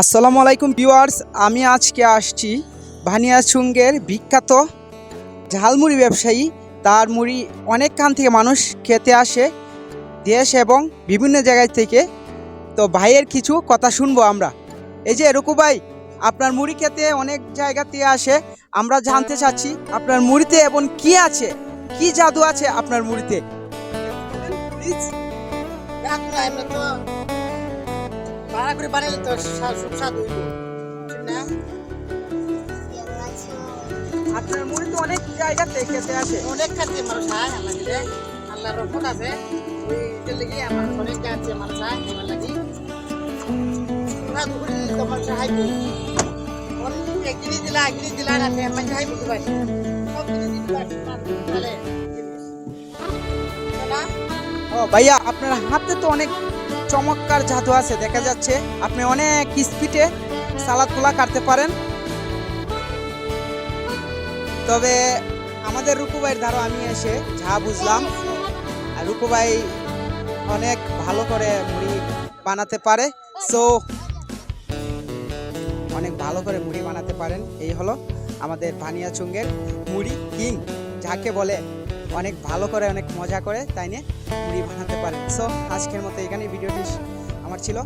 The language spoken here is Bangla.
আসসালামু আলাইকুম ভিউয়ার্স, আমি আজকে আসছি ভানিয়াচুঙ্গের বিখ্যাত ঝালমুড়ি ব্যবসায়ী। তার মুড়ি অনেকখান থেকে মানুষ খেতে আসে দেশ এবং বিভিন্ন জায়গায় থেকে। তো ভাইয়ের কিছু কথা শুনব আমরা। এই যে রুকু ভাই, আপনার মুড়ি খেতে অনেক জায়গা থেকে আসে। আমরা জানতে চাচ্ছি, আপনার মুড়িতে এবং কি আছে? কি জাদু আছে আপনার মুড়িতে? ভাড়া করে বানাইলে তো সা- সুস্বাদু হইব ঠিক না? আপনার মুড়ি তো অনেক জায়গা থেকে খেতে আসে। অনেক খাদ্য মানুষ হয় আল্লাহ দিলে আল্লাহ রহমত আছে। ওই এটার লাগি আমার অনেক আছে মানুষ হয় আমার লাগি। সুস্বাদু করে দিলে তো মানুষ হাইব একদিনই দিলা একদিনই দিলা না সব জিনিস দিবা তাহলে ও ভাইয়া আপনার হাতে তো অনেক চমৎকার জাদু আছে, দেখা যাচ্ছে। আপনি অনেক স্পিডে সালাদগুলা কাটতে পারেন। তবে আমাদের রুকু ভাইয়ের ধারো আমি এসে যা বুঝলাম রুকু ভাই অনেক ভালো করে মুড়ি বানাতে পারে। সো অনেক ভালো করে মুড়ি বানাতে পারেন। এই হলো আমাদের ভানিয়া চুঙ্গের মুড়ি কিং, যাকে বলে অনেক ভালো করে, অনেক মজা করে, তাই নিয়ে মুড়ি বানাতে পারেন। সো আজকের মতো এখানে ভিডিওটি আমার ছিল।